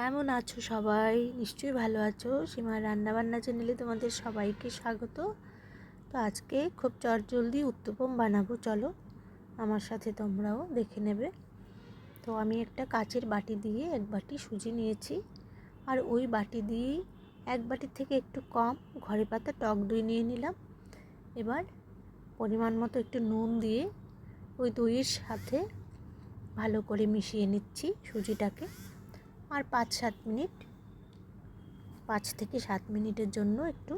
কেমন আছো সবাই? নিশ্চয়ই ভালো আছো। সীমার রান্নাবান্না চ্যানেলে তোমাদের সবাইকে স্বাগত। তো আজকে খুব চটজলদি উত্তপম বানাবো, চলো। আমার সাথে তোমরাও দেখে নেবে। তো আমি একটা কাচের বাটি দিয়ে এক বাটি সুজি নিয়েছি। আর ওই বাটি দিয়েই এক বাটির থেকে একটু কম ঘরে পাতা টক দই নিয়ে নিলাম। এবার পরিমাণ মতো একটু নুন দিয়ে ওই দইয়ের সাথে ভালো করে মিশিয়ে নিচ্ছি সুজিটাকে। আর পাঁচ সাত মিনিট, পাঁচ থেকে সাত মিনিটের জন্য একটু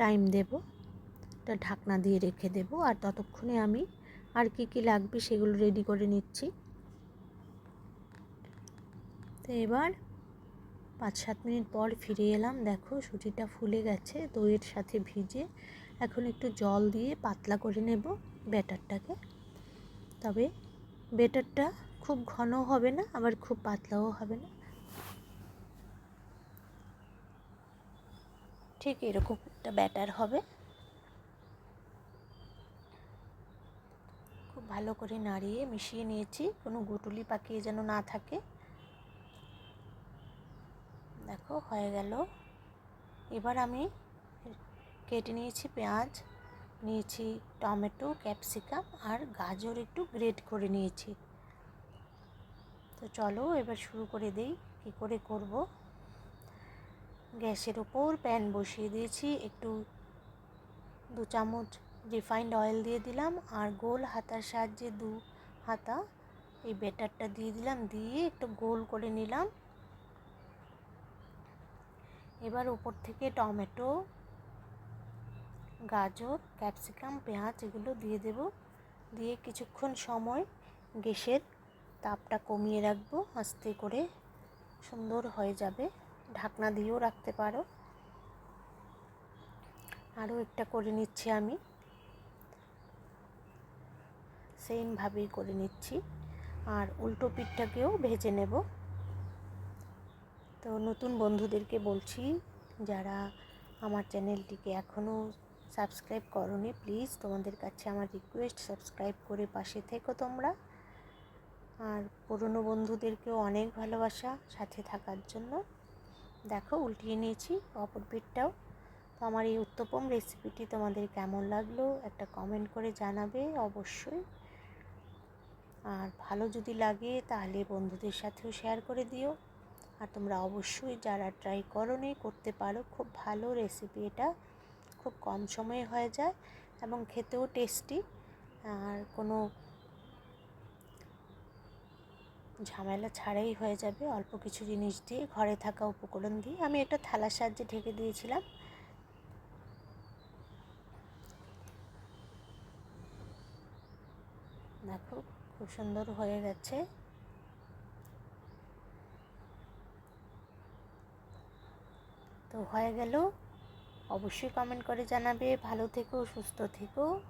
টাইম দেব। একটা ঢাকনা দিয়ে রেখে দেব আর ততক্ষণে আমি আর কি কি লাগবে সেগুলো রেডি করে নিচ্ছি। তো এবার পাঁচ সাত মিনিট পর ফিরে এলাম। দেখো সুজিটা ফুলে গেছে, দইয়ের সাথে ভিজে এখন একটু জল দিয়ে পাতলা করে নেব ব্যাটারটাকে। তবে বেটারটা খুব ঘন হবে না, আবার খুব পাতলাও হবে না। ঠিক এরকম একটা ব্যাটার হবে। খুব ভালো করে নাড়িয়ে মিশিয়ে নিয়েছি, কোনো গুটুলি পাকিয়ে যেন না থাকে। দেখো, হয়ে গেল। এবার আমি কেটে নিয়েছি পেঁয়াজ, নিয়েছি টমেটো, ক্যাপসিকাম আর গাজর একটু গ্রেট করে নিয়েছি। তো চলো এবার শুরু করে দেই, কী করে করব। গ্যাসের ওপর প্যান বসিয়ে দিয়েছি, একটু দু চামচ রিফাইন্ড অয়েল দিয়ে দিলাম আর গোল হাতার সাহায্যে দু হাতা এই বেটারটা দিয়ে দিলাম, দিয়ে একটু গোল করে নিলাম। এবার উপর থেকে টমেটো, গাজর, ক্যাপসিকাম, পেঁয়াজ এগুলো দিয়ে দেব, দিয়ে কিছুক্ষণ সময় গ্যাসের তাপটা কমিয়ে রাখব, আস্তে করে সুন্দর হয়ে যাবে। ঢাকনা দিয়েও রাখতে পারো। আরও একটা করে নিচ্ছি আমি। সেমভাবেই করে নিচ্ছি। আর উল্টো পিঠটাকেও ভেজে নেব। তো নতুন বন্ধুদেরকে বলছি, যারা আমার চ্যানেলটিকে এখনও সাবস্ক্রাইব করনি, প্লিজ তোমাদের কাছে আমার রিকোয়েস্ট, সাবস্ক্রাইব করে পাশে থেকো তোমরা। আর পুরনো বন্ধুদেরকেও অনেক ভালোবাসা সাথে থাকার জন্য। দেখো, উল্টিয়ে নিয়েছি অপর পিঠটাও। তো আমার এই উত্তপম রেসিপিটি তোমাদের কেমন লাগল একটা কমেন্ট করে জানাবে অবশ্যই। আর ভালো যদি লাগে তাহলে বন্ধুদের সাথেও শেয়ার করে দিও। আর তোমরা অবশ্যই যারা ট্রাই করো করতে পারো। খুব ভালো রেসিপি এটা। খুব কম সময়ে হয়ে যায় এবং খেতেও টেস্টি আর কোনো ঝামেলা ছাড়াই হয়ে যাবে। অল্প কিছু জিনিস দিয়ে ঘরে থাকা উপকরণ দিয়ে। আমি একটা থালার সাহায্যে ঢেকে দিয়েছিলাম। দেখো, খুব সুন্দর হয়ে গেছে। তো হয়ে গেল। অবশ্যই কমেন্ট করে জানাবে। ভালো থেকো, সুস্থ থেকো।